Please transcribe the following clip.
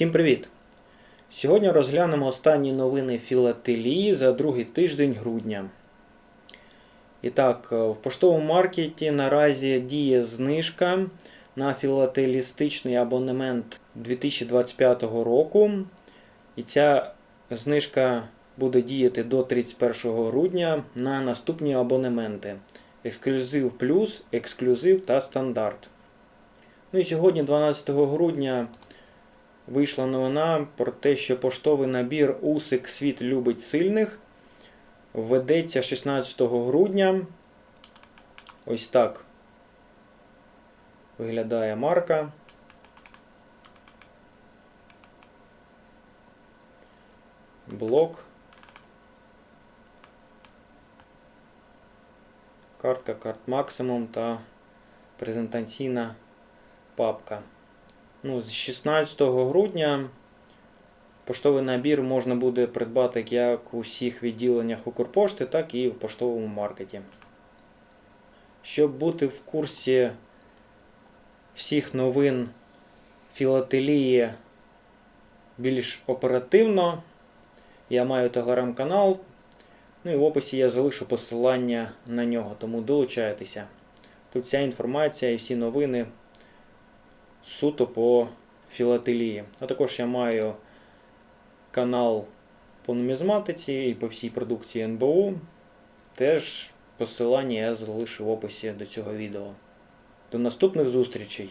Всім привіт! Сьогодні розглянемо останні новини філателії за другий тиждень грудня. І так, е, в поштовому маркеті наразі діє знижка на філателістичний абонемент 2025 року. І ця знижка буде діяти до 31 грудня на наступні абонементи: Ексклюзив Плюс, Ексклюзив та Стандарт. Ну і сьогодні, 12 грудня, вийшла новина про те, що поштовий набір Усик Світ любить сильних введеться 16 грудня. Ось так виглядає марка. Блок. Картка карт максимум та презентаційна папка. Ну, з 16 грудня поштовий набір можна буде придбати як у всіх відділеннях Укрпошти, так і в поштовому маркеті. Щоб бути в курсі всіх новин філателії більш оперативно, я маю телеграм-канал. Ну і в описі я залишу посилання на нього, тому долучайтеся. Тут вся інформація і всі новини суто по філателії. А також я маю канал по нумізматиці і по всій продукції НБУ. Теж посилання я залишу в описі до цього відео. До наступних зустрічей!